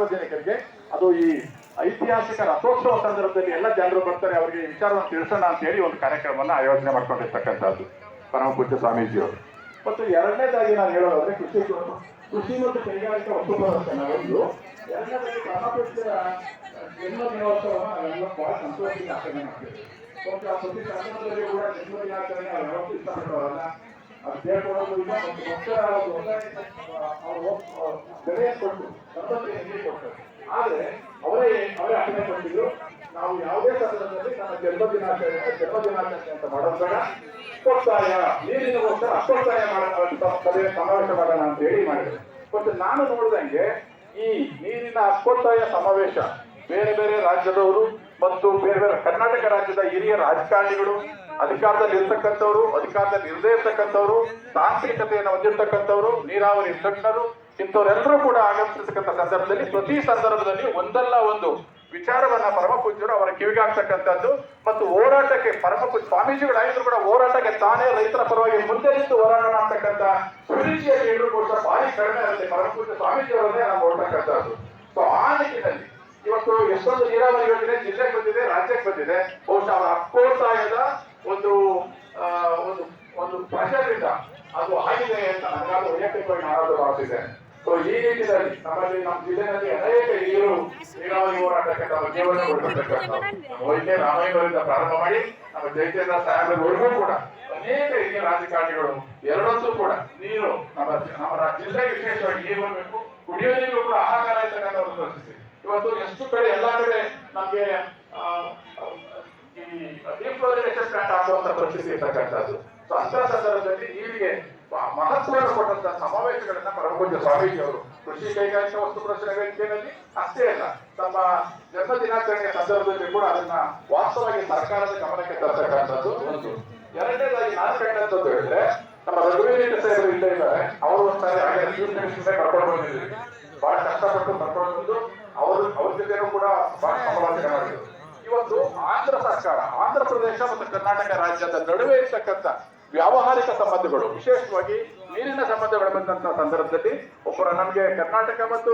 ಸಾರ್ವಜನಿಕರಿಗೆ ಅದು ಈ ಐತಿಹಾಸಿಕ ರಥೋತ್ಸವ ಸಂದರ್ಭದಲ್ಲಿ ಎಲ್ಲ ಜನರು ಬರ್ತಾರೆ, ಅವರಿಗೆ ವಿಚಾರವನ್ನು ತಿಳಿಸೋಣ ಅಂತ ಹೇಳಿ ಒಂದು ಕಾರ್ಯಕ್ರಮವನ್ನು ಆಯೋಜನೆ ಮಾಡ್ಕೊಂಡಿರ್ತಕ್ಕಂಥದ್ದು ಪರಮ ಪೂಜ್ಯ ಸ್ವಾಮೀಜಿಯವರು. ಮತ್ತು ಎರಡನೇದಾಗಿ ನಾನು ಹೇಳೋದಾದ್ರೆ ಕೃಷಿ ಕೃಷಿ ಮತ್ತು ಕೈಗಾರಿಕಾ ವಸ್ತು ಪ್ರದರ್ಶನ ಒಂದು. ಎರಡನೇದಾಗಿ ಪರಮ ಪೂಜ್ಯ ಜನ್ಮ ದಿನೋತ್ಸವವನ್ನು ಬಹಳ ಸಂತೋಷದಿಂದ ಆಚರಣೆ ಮಾಡ್ತೀವಿ. ಆ ಪ್ರತಿ ಸಂದರ್ಭದಲ್ಲಿ ಕೂಡ ಜನ್ಮ ದಿನಾಚರಣೆ, ಅವ್ರು ಬೇಡ್ಕೊಳ್ಳೋದು ಇಲ್ಲ ಆದ್ರೆ ಅವರೇ ಅವರೇ ಕೊಟ್ಟಿದ್ರು ನಾವು ಯಾವುದೇ ಸಂದರ್ಭದಲ್ಲಿ ನಮ್ಮ ಜನ್ಮ ಅಂತ ಮಾಡೋದು ಬೇಡ ನೀರಿನ ನೀರಿನಗೋಸ್ಕರ ಅಷ್ಟೊತ್ತಾಯ ಮಾಡೋಣ ಸಮಾವೇಶ ಮಾಡೋಣ ಅಂತ ಹೇಳಿ ಮಾಡಿದ್ರು ಮತ್ತು ನಾನು ನೋಡಿದಂಗೆ ಈ ನೀರಿನ ಅಸ್ಪೊತ್ತಾಯ ಸಮಾವೇಶ. ಬೇರೆ ಬೇರೆ ರಾಜ್ಯದವರು ಮತ್ತು ಬೇರೆ ಬೇರೆ ಕರ್ನಾಟಕ ರಾಜ್ಯದ ಹಿರಿಯ ರಾಜಕಾರಣಿಗಳು ಅಧಿಕಾರದಲ್ಲಿ ಇರ್ತಕ್ಕಂಥವ್ರು, ಅಧಿಕಾರದಲ್ಲಿ ಇರದೇ ಇರ್ತಕ್ಕಂಥವ್ರು, ತಾಂತ್ರಿಕತೆಯನ್ನು ಹೊಂದಿರ್ತಕ್ಕಂಥವ್ರು, ನೀರಾವರಿ ತಜ್ಞರು ಇಂಥವರೆಲ್ಲರೂ ಕೂಡ ಆಗಮಿಸಿರ್ತಕ್ಕಂಥ ಸಂದರ್ಭದಲ್ಲಿ ಪ್ರತಿ ಸಂದರ್ಭದಲ್ಲಿ ಒಂದಲ್ಲ ಒಂದು ವಿಚಾರವನ್ನ ಪರಮಪೂಜ್ಯರು ಅವರ ಕಿವಿಗಾಗ್ತಕ್ಕಂಥದ್ದು ಮತ್ತು ಹೋರಾಟಕ್ಕೆ ಪರಮ ಪೂಜ್ಯ ಸ್ವಾಮೀಜಿಗಳಾಗಿದ್ರು ಕೂಡ ಹೋರಾಟಕ್ಕೆ ತಾನೇ ರೈತರ ಪರವಾಗಿ ಮುಂದೆ ನಿಂತು ಹೋರಾಟ ಮಾಡ್ತಕ್ಕಂಥ ಸುರುಚಿಯ ಕೂಡ ಭಾರಿ ಕಡಿಮೆ ಇರುತ್ತೆ ಪರಮ ಪೂಜ್ಯ ಸ್ವಾಮೀಜಿಯವರನ್ನೇ ನಾವು ನೋಡ್ತಕ್ಕಂಥದ್ದು. ಸೊ ಆ ನಿಟ್ಟಿನಲ್ಲಿ ಇವತ್ತು ಎಷ್ಟೊಂದು ನೀರಾವರಿ ಯೋಜನೆ ಜಿಲ್ಲೆಗೆ ಬಂದಿದೆ, ರಾಜ್ಯಕ್ಕೆ ಬಂದಿದೆ. ಬಹುಶಃ ಅವರ ಅಕ್ಕೋತ್ತಾಯದ ಒಂದು ಆ, ಒಂದು ಒಂದು ಪ್ರಜೆಯಿಂದ ಅದು ಆಗಿದೆ ಅಂತ ನನಗಾದ ವೈಯಕ್ತಿಕವಾಗಿ ಮಾಡೋದು ಭಾವಿಸಿದೆ ಸೊ ಈ ರೀತಿಯಲ್ಲಿ ನಮ್ಮಲ್ಲಿ ನಮ್ಮ ಜಿಲ್ಲೆಯಲ್ಲಿ ಅನೇಕ ಹಿರಿಯರು ನೀರಾವರಿ ಹೋರಾಟಕ್ಕೆ ತಮ್ಮ ಜೀವನ ಕೊಟ್ಟಿರ್ತಕ್ಕಂಥ ವೈದ್ಯ ರಾಮಯ್ಯವರಿಂದ ಪ್ರಾರಂಭ ಮಾಡಿ, ನಮ್ಮ ಜಯಚಂದ್ರ ಸಾಹೇಬರವರೆಗೂ ಕೂಡ ಅನೇಕ ಹಿರಿಯ ರಾಜಕಾರಣಿಗಳು ಎರಡಕ್ಕೂ ಕೂಡ ನೀರು ನಮ್ಮ ನಮ್ಮ ಜಿಲ್ಲೆ ವಿಶೇಷವಾಗಿ ನೀರು ಬರಬೇಕು ಕುಡಿಯುವ ನೀರು ಕೂಡ ಆಹಾರ ಇರ್ತಕ್ಕಂಥವ್ರು ಸೃಷ್ಟಿಸಿ ಇವತ್ತು ಎಷ್ಟು ಕಡೆ ಎಲ್ಲಾ ಕಡೆ ನಮ್ಗೆ ಈ ಪ್ರತಿ ಪ್ಲಾಂಟ್ ಆಗುವಂತ ಪರಿಸ್ಥಿತಿ ಇರ್ತಕ್ಕಂಥದ್ದು. ಸೊ ಅಂತ ಸಂದರ್ಭದಲ್ಲಿ ನೀರಿಗೆ ಮಹತ್ವವನ್ನು ಕೊಟ್ಟಂತ ಸಮಾವೇಶಗಳನ್ನ ಪರಮಪೂಜ್ಯ ಸ್ವಾಮೀಜಿ ಅವರು ಕೃಷಿ ಕೈಗಾರಿಕಾ ವಸ್ತು ಪ್ರದರ್ಶನ ವೇದಿಕೆಯಲ್ಲಿ ಅಷ್ಟೇ ಅಲ್ಲ, ತಮ್ಮ ಜನ್ಮ ದಿನಾಚರಣೆಯ ಸಂದರ್ಭದಲ್ಲಿ ಕೂಡ ಅದನ್ನ ವಾಸ್ತವವಾಗಿ ಸರ್ಕಾರದ ಗಮನಕ್ಕೆ ತರತಕ್ಕಂಥದ್ದು ಒಂದು. ಎರಡನೇದಾಗಿ ನಾನು ಕಂಡಂತದ್ದು ಹೇಳಿದ್ರೆ, ನಮ್ಮ ರಘುವೀರ ಸಾಹೇಬರು ಇಲ್ಲ ಇದ್ದಾರೆ. ಅವರು ಒಂದ್ಸಾರಿ ಹಾಗೆ ಕರ್ಕೊಂಡು ಬಂದಿದ್ರು ಬಹಳ ಕಷ್ಟಪಟ್ಟು ಕರ್ಕೊಂಡು ಬಂದು ಅವರು, ಅವ್ರ ಜೊತೆನೂ ಕೂಡ ಬಹಳ ಸಮಾಲೋಚನೆ ಮಾಡಿದ್ರು. ಇವತ್ತು ಆಂಧ್ರ ಸರ್ಕಾರ, ಆಂಧ್ರ ಪ್ರದೇಶ ಮತ್ತು ಕರ್ನಾಟಕ ರಾಜ್ಯದ ನಡುವೆ ಇರ್ತಕ್ಕಂಥ ವ್ಯಾವಹಾರಿಕ ಸಂಬಂಧಗಳು, ವಿಶೇಷವಾಗಿ ನೀರಿನ ಸಂಬಂಧಗಳು ಬಂದಂತ ಸಂದರ್ಭದಲ್ಲಿ ಒಬ್ಬರ ನಮಗೆ ಕರ್ನಾಟಕ ಮತ್ತು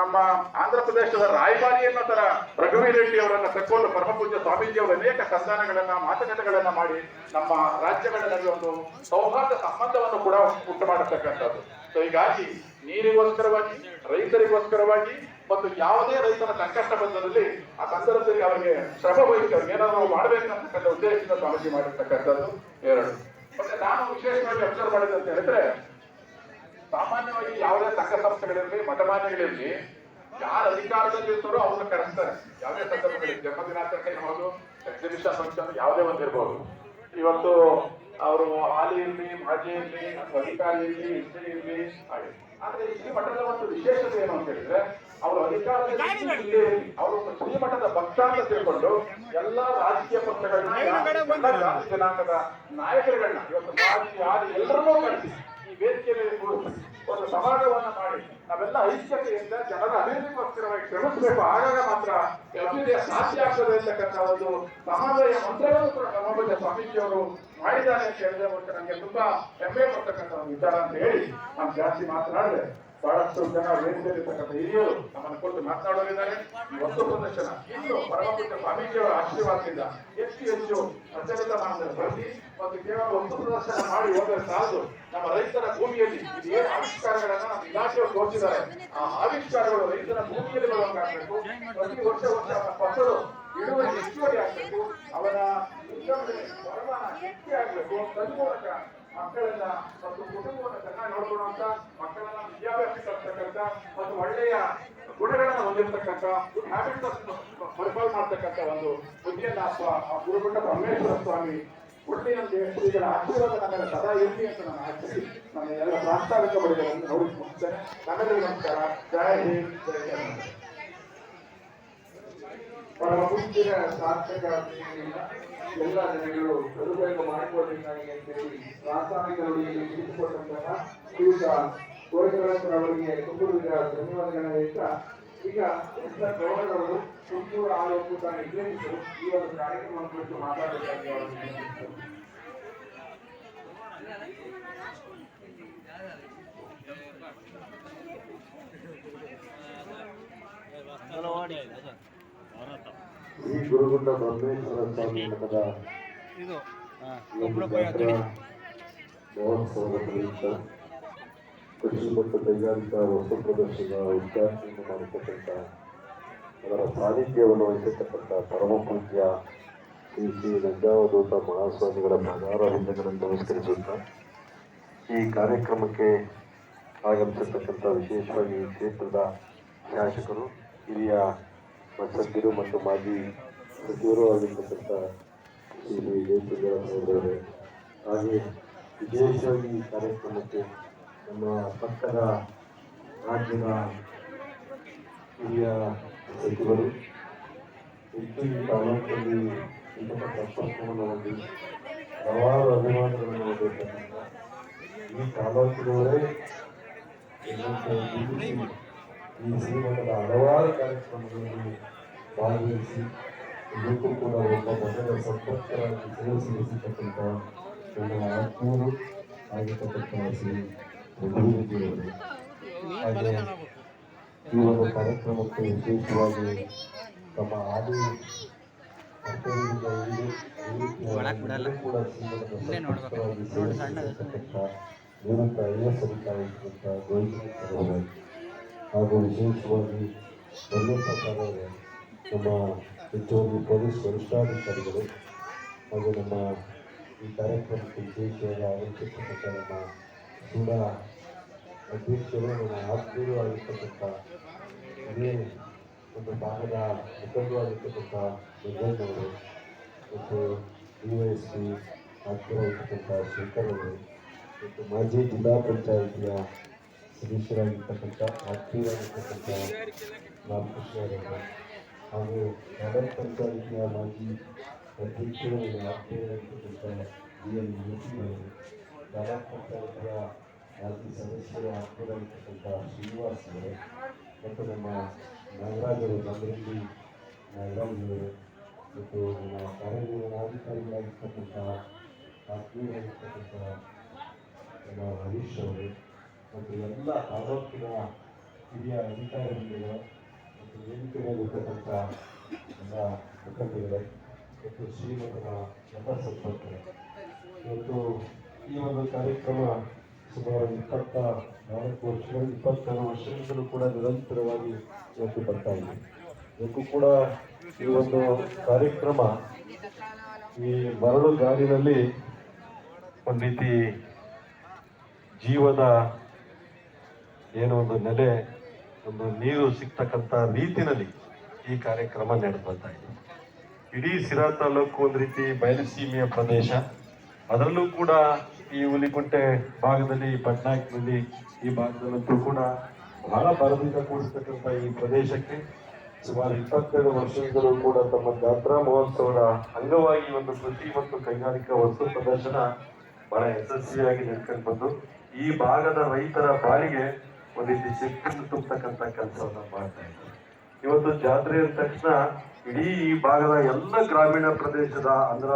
ನಮ್ಮ ಆಂಧ್ರ ಪ್ರದೇಶದ ರಾಯಭಾರಿ ಅನ್ನೋ ತರ ರಘುವೀರ್ ರೆಡ್ಡಿ ಅವರನ್ನ ತಕ್ಕೊಂಡು ಪರಮಪೂಜ್ಯ ಸ್ವಾಮೀಜಿ ಅವರು ಅನೇಕ ಸಂಧಾನಗಳನ್ನ, ಮಾತುಕತೆಗಳನ್ನ ಮಾಡಿ ನಮ್ಮ ರಾಜ್ಯಗಳ ನಡುವೆ ಒಂದು ಸೌಹಾರ್ದ ಸಂಬಂಧವನ್ನು ಕೂಡ ಉಂಟು ಮಾಡತಕ್ಕಂಥದ್ದು. ಸೊ ಹೀಗಾಗಿ ನೀರಿಗೋಸ್ಕರವಾಗಿ, ರೈತರಿಗೋಸ್ಕರವಾಗಿ ಮತ್ತು ಯಾವುದೇ ರೈತನ ಸಂಕಷ್ಟ ಬಂದಲ್ಲಿ ಆ ಸಂದರ್ಭದಲ್ಲಿ ಅವರಿಗೆ ಶ್ರಮ ವಹಿಸಿ ಅವ್ರಿಗೆ ಏನಾದ್ರು ನಾವು ಮಾಡಬೇಕಂತಕ್ಕಂಥ ಉದ್ದೇಶದಿಂದ ಸ್ವಾಮೀಜಿ ಮಾಡಿರ್ತಕ್ಕಂಥದ್ದು ಎರಡು. ಮತ್ತೆ ನಾನು ವಿಶೇಷವಾಗಿ ಅಬ್ಸರ್ವ್ ಮಾಡಿದೆ ಅಂತ ಹೇಳಿದ್ರೆ, ಸಾಮಾನ್ಯವಾಗಿ ಯಾವುದೇ ಸಂಘ ಸಂಸ್ಥೆಗಳಿರಲಿ ಮಠಮಾನ್ಯಗಳಿರಲಿ ಯಾರು ಅಧಿಕಾರದಲ್ಲಿ ಇರ್ತಾರೋ ಅವ್ರನ್ನ ಕರೆಸ್ತಾರೆ. ಯಾವುದೇ ಸಂದರ್ಭದಲ್ಲಿ ಜನ್ಮ ದಿನಾಚರಣೆ ಇರ್ಬೋದು ಎಕ್ಸಿಬಿಷನ್ ಫಂಕ್ಷನ್ ಯಾವುದೇ ಒಂದು ಇರ್ಬೋದು. ಇವತ್ತು ಅವರು ಹಾಲಿ ಇರಲಿ, ಮಾಜಿ ಇರಲಿ, ಅಥವಾ ಅಧಿಕಾರಿ ಇರಲಿ ಇಸ್ತ್ರಿ ಇರ್ಲಿ, ಹಾಗೆ. ಆದ್ರೆ ಈ ಮಠದ ಒಂದು ಹೇಳಿದ್ರೆ ಅವರು ಶ್ರೀಮಠದ ಭಕ್ತ ಅಂತ ತಿಳ್ಕೊಂಡು ಎಲ್ಲಾ ರಾಜಕೀಯ ಪಕ್ಷಗಳನ್ನ ಜಾತಿ ಜನಾಂಗದ ನಾಯಕರುಗಳನ್ನ ಇವತ್ತು ಮಾಜಿ ಆದಿ ಎಲ್ಲರನ್ನೂ ಕಳಿಸಿ ಈ ವೇದಿಕೆಯಲ್ಲಿ ಕೂರಿಸಿ ಒಂದು ಸಮಾಜವನ್ನ ಮಾಡಿ ನಾವೆಲ್ಲ ಐಕ್ಯತೆಯಿಂದ ಜನರ ಅಭಿವೃದ್ಧಿಗೋಸ್ಕರವಾಗಿ ಶ್ರಮಿಸಬೇಕು. ಆಗಾಗ ಮಾತ್ರ ಅಭಿವೃದ್ಧಿಯ ಸಾಧ್ಯ ಆಗ್ತದೆ ಅಂತಕ್ಕಂಥ ಒಂದು ಸಮಾಜದ ಮಂತ್ರವನ್ನು ಕೂಡ ನಮ್ಮೊಬ್ಬ ಸ್ವಾಮೀಜಿಯವರು ಮಾಡಿದ್ದಾರೆ ಅಂತ ಹೇಳಿದ್ರೆ ಮೂಲಕ ನನಗೆ ತುಂಬಾ ಹೆಮ್ಮೆ ಪಡ್ತಕ್ಕಂಥ ಒಂದು ವಿಚಾರ ಅಂತ ಹೇಳಿ ನಾನು ಜಾಸ್ತಿ ಮಾತನಾಡಿದೆ. ಬಹಳಷ್ಟು ಜನ ವೇದಿಕೆಯಲ್ಲಿರ್ತಕ್ಕಂಥ ಹಿರಿಯರು ನಮ್ಮನ್ನು ಕೊಟ್ಟು ಮಾತನಾಡೋರಿದ್ದಾರೆ. ಒಂದು ಪ್ರದರ್ಶನ. ಇನ್ನು ಪರಮಪುತ್ರ ಸ್ವಾಮೀಜಿಯವರ ಆಶೀರ್ವಾದದಿಂದ ಹೆಚ್ಚು ಹೆಚ್ಚು ಪ್ರಚಲಿತ ಮಾನದಲ್ಲಿ ಬರಲಿ ಮತ್ತು ಕೇವಲ ಒಂದು ಪ್ರದರ್ಶನ ಮಾಡಿ ಹೋದರೆ ಸಾಲದು. ನಮ್ಮ ರೈತರ ಭೂಮಿಯಲ್ಲಿ ಏನು ಆವಿಷ್ಕಾರಗಳನ್ನ ನಮ್ಮ ಇಲಾಖೆಯವರು ತೋರಿಸಿದ್ದಾರೆ. ಆ ಆವಿಷ್ಕಾರಗಳು ರೈತರ ಭೂಮಿಯಲ್ಲಿ ಬರುವಂತಾಗಬೇಕು. ಪ್ರತಿ ವರ್ಷ ವರ್ಷ ಅವರ ಫಸಲು ಇಳುವರಿ ಹೆಚ್ಚುವರಿ ಆಗಬೇಕು. ಅವರ ಉದ್ಯಮದಲ್ಲಿ ವರಮಾನ ಹೆಚ್ಚಿ ಆಗಬೇಕು ತನ್ಮೂಲಕ ಮಕ್ಕಳನ್ನ ಮತ್ತು ಕುಟುಂಬವನ್ನು ಚೆನ್ನಾಗಿ ನೋಡ್ಕೊಳ್ಳುವಂತ ಮಕ್ಕಳನ್ನ ವಿದ್ಯಾಭ್ಯಾಸ ಕಲಿಸ್ತಕ್ಕಂಥ ಮತ್ತು ಒಳ್ಳೆಯ ಗುಣಗಳನ್ನ ಹೊಂದಿರತಕ್ಕಂತ ಗುಡ್ ಹ್ಯಾಬಿಟ್ಸ್ ಪರಿಪಾಲ ಮಾಡ್ತಕ್ಕಂಥ ಒಂದು ಬುದ್ಧಿಯನ್ನ ಆ ಗುರುಗುಂಡ ಪರಮೇಶ್ವರ ಸ್ವಾಮಿ ಒಳ್ಳೆಯ ಶ್ರೀಗಳ ಆಶೀರ್ವಾದ ಮೇಲೆ ಸದಾ ಇರಲಿ ಅಂತ ನಾನು ಹಾಕಿಸಿ ನನ್ನ ಎಲ್ಲ ಪ್ರಾಸ್ತಾವಿಕ ಬಳಿಗಳನ್ನು ನೋಡಿ ಮುಗಿಸ್ತೇನೆ. ನಮ್ಮೆಲ್ಲರಿಗೂ ನಮಸ್ಕಾರ. ಜಯ ಹಿಂದ್ ಜಯ ಕರ್ನಾಟಕ ಪರಮ ಪೂಜ್ಯರ ಸಾರ್ಥಕ ಎಲ್ಲ ಜನಗಳು ಸದುಪಯೋಗ ಮಾಡಿಕೊಳ್ಳಬೇಕಾಗಿ ಅಂತೇಳಿ ರಾಸಾಯನಿಕ ನುಡಿಯಲ್ಲಿ ತಿಳಿಸಿಕೊಟ್ಟಂತಹ ಶ್ರೀಯುತ ಗೋವಿಂದರಾಜ್ ಅವರಿಗೆ ತುಂಬುವುದರ ಧನ್ಯವಾದಗಳನ್ನು ಈಗ ಗೌಡರವರು ನಿರ್ದೇಶಕರು ಈ ಒಂದು ಕಾರ್ಯಕ್ರಮವನ್ನು ಕುರಿತು ಮಾತಾಡಬೇಕಾಗಿ ಅವರು. ಶ್ರೀ ಗುರುಗುಂಡ ಬ್ರಹ್ಮೇಶ್ವರ ಸ್ವಾಮಿ ಮಠದ ಈ ಮಹೋತ್ಸವದ ಪ್ರಯುಕ್ತ. ಕೃಷಿ ಮತ್ತು ಕೈಗಾರಿಕಾ ವಸ್ತು ಪ್ರದರ್ಶನ ಉದ್ಘಾಟನೆಯನ್ನು ಮಾಡಿರ್ತಕ್ಕಂಥ ಅದರ ಸಾನ್ನಿಧ್ಯವನ್ನು ವಹಿಸಿರ್ತಕ್ಕಂಥ ಪರಮ ಪೂಜ್ಯ ಶ್ರೀ ಶ್ರೀ ನಂಜಾವಧೂತ ಮಹಾಸ್ವಾಮಿಗಳ ಪ್ರಗಾರ ಹಿಂದೆಗಳನ್ನು ನಮಸ್ಕರಿಸುತ್ತಾ ಈ ಕಾರ್ಯಕ್ರಮಕ್ಕೆ ಆಗಮಿಸಿರ್ತಕ್ಕಂಥ ವಿಶೇಷವಾಗಿ ಈ ಕ್ಷೇತ್ರದ ಶಾಸಕರು ಹಿರಿಯ ಸದ್ಯರು ಮತ್ತು ಮಾಜಿ ಸಚಿವರು ಆಗಿರ್ತಕ್ಕಂಥ ಶ್ರೀ ಜಯಚಂದ್ರ ಅವರವರೇ ಹಾಗೆ ವಿಶೇಷವಾಗಿ ಈ ಕಾರ್ಯಕ್ರಮಕ್ಕೆ ನಮ್ಮ ಪಕ್ಕದ ರಾಜ್ಯದ ಹಿರಿಯ ಸಚಿವರು ಹೆಚ್ಚು ಈ ತಾಲೂಕಲ್ಲಿ ಇರ್ತಕ್ಕಂಥ ಸಂಪರ್ಕವನ್ನು ಹೊಂದಿ ಹಲವಾರು ಅಭಿಮಾನಗಳನ್ನು ಹೊಂದಿರ್ತಕ್ಕಂಥ ಈ ತಾಲೂಕಿನವರೇ ಗುರುತಿಸಿ ಈ ಶ್ರೀಮಠದ ಹಲವಾರು ಕಾರ್ಯಕ್ರಮಗಳಲ್ಲಿ ಭಾಗವಹಿಸಿ ಇದಕ್ಕೂ ಕೂಡ ಒಬ್ಬ ಮೊದಲ ಸಂಪರ್ಕರಾಗಿ ಸೇವೆ ಸಲ್ಲಿಸತಕ್ಕಂಥ ನನ್ನ ಆತ್ಮೀಯರು ಆಗಿರ್ತಕ್ಕಂಥ ಶ್ರೀ ಹಾಗೆ ಈ ಒಂದು ಕಾರ್ಯಕ್ರಮಕ್ಕೆ ವಿಶೇಷವಾಗಿ ತಮ್ಮ ಆದಿ. ಕೂಡ ಶ್ರೀಮಠದ. ಸಂಪರ್ಕರಾಗಿ ಸೇವೆ. ಸಲ್ಲಿಸತಕ್ಕಂಥ ಗೋವಿಂದ ಹಾಗೂ ವಿಶೇಷವಾಗಿ ನನ್ನ ಪ್ರಕಾರ ನಮ್ಮ ಹೆಚ್ಚುವರಿ ಪೊಲೀಸ್ ವರಿಷ್ಠಾಧಿಕಾರಿಗಳು ಹಾಗೂ ನಮ್ಮ ಈ ಕಾರ್ಯಕ್ರಮಕ್ಕೆ ವಿಶೇಷವಾಗಿ ಆಗಮಿಸಿರ್ತಕ್ಕಂಥ ನಮ್ಮ ಕೂಡ ಅಧ್ಯಕ್ಷರು, ನಮ್ಮ ಆತ್ಮೀಯರು ಆಗಿರ್ತಕ್ಕಂಥ ಇದೇ ಒಂದು ಭಾಗದ ಮುಖಂಡರಾಗಿರ್ತಕ್ಕಂಥ ನಿಜಣ್ಣವರು ಮತ್ತು ಯು ಎಸ್ ಪಿ ಆತ್ಮೀಯರಾಗಿರ್ತಕ್ಕಂಥ ಶೇಖರ್ ಅವರು ಮತ್ತು ಮಾಜಿ ಜಿಲ್ಲಾ ಪಂಚಾಯಿತಿಯ ಸದಸ್ಯರಾಗಿರ್ತಕ್ಕಂಥ ಆತ್ಮೀಯರಾಗಿರ್ತಕ್ಕಂಥ ರಾಮಕೃಷ್ಣರವರು ಹಾಗೂ ನಗರ ಪಂಚಾಯಿತಿಯ ಮಾಜಿ ಅಧ್ಯಕ್ಷರು ಆತ್ಮೀಯರಾಗಿರ್ತಕ್ಕಂಥ ಬಿ ಎನ್ ಮೂರ್ತಿಯವರು ನಗರ ಪಂಚಾಯಿತಿಯ ಮಾಜಿ ಸದಸ್ಯರ ಆತ್ಮೀಯರಾಗಿರ್ತಕ್ಕಂಥ ಶ್ರೀನಿವಾಸ್ ಮತ್ತು ನಮ್ಮ ನಾಗರಾಜರು ನಮ್ಮಲ್ಲಿ ನಾಗರಾಜರು ಮತ್ತು ನಮ್ಮ ಕಾರ್ಯನಿರ್ವಹಣಾಧಿಕಾರಿಗಳಾಗಿರ್ತಕ್ಕಂಥ ಆತ್ಮೀಯರಾಗಿರ್ತಕ್ಕಂಥ ನಮ್ಮ ಹರೀಶ್ ಅವರು ಮತ್ತು ಎಲ್ಲ ತಾಲೂಕಿನ ಹಿರಿಯ ಅಧಿಕಾರಿಗಳು ಮತ್ತು ವೇದಿಕೆಗೆ ಇರ್ತಕ್ಕಂಥ ಎಲ್ಲ ಮುಖಂಡರುಗಳು ಮತ್ತು ಶ್ರೀಮಠದ ಎಲ್ಲ ಸಂಪರ್ಕರು ಇವತ್ತು ಈ ಒಂದು ಕಾರ್ಯಕ್ರಮ ಸುಮಾರು ಇಪ್ಪತ್ತ ನಾಲ್ಕು ವರ್ಷಗಳು ಇಪ್ಪತ್ತಾರು ವರ್ಷಗಳಿಂದಲೂ ಕೂಡ ನಿರಂತರವಾಗಿ ಇವತ್ತು ಬರ್ತಾ ಇದೆ. ಇವತ್ತು ಕೂಡ ಈ ಒಂದು ಕಾರ್ಯಕ್ರಮ ಈ ಮರಳು ಗಾಡಿನಲ್ಲಿ ಒಂದು ರೀತಿ ಜೀವದ ಏನೋ ಒಂದು ನೆಲೆ, ಒಂದು ನೀರು ಸಿಗ್ತಕ್ಕಂಥ ರೀತಿನಲ್ಲಿ ಈ ಕಾರ್ಯಕ್ರಮ ನಡೆದು ಇದೆ. ಇಡೀ ಸಿರಾ ತಾಲೂಕು ಒಂದು ರೀತಿ ಬಯಲುಸೀಮೆಯ ಪ್ರದೇಶ. ಅದರಲ್ಲೂ ಕೂಡ ಈ ಹುಲಿಕುಂಟೆ ಭಾಗದಲ್ಲಿ ಪಟ್ನಾಯಕ್ನಲ್ಲಿ ಈ ಭಾಗದಲ್ಲಂತೂ ಕೂಡ ಬಹಳ ಬರದಿಂದ ಕೂಡಿರ್ತಕ್ಕಂಥ ಈ ಪ್ರದೇಶಕ್ಕೆ ಸುಮಾರು ಇಪ್ಪತ್ತೆರಡು ವರ್ಷಗಳು ಕೂಡ ತಮ್ಮ ಜಾತ್ರಾ ಮಹೋತ್ಸವದ ಅಂಗವಾಗಿ ಒಂದು ಕೃಷಿ ಮತ್ತು ಕೈಗಾರಿಕಾ ವಸ್ತು ಪ್ರದರ್ಶನ ಬಹಳ ಯಶಸ್ವಿಯಾಗಿ ನಡ್ಕೊಂಡು ಬಂದು, ಈ ಭಾಗದ ರೈತರ ಬಾಳಿಗೆ ಒಂದು ರೀತಿ ಶಕ್ತಿಯನ್ನು ತುಂಬತಕ್ಕಂಥ ಕೆಲಸವನ್ನ ಮಾಡ್ತಾ ಇದ್ದಾರೆ. ಇವತ್ತು ಜಾತ್ರೆ ಅಂದ ತಕ್ಷಣ ಇಡೀ ಈ ಭಾಗದ ಎಲ್ಲ ಗ್ರಾಮೀಣ ಪ್ರದೇಶದ ಅಂದ್ರ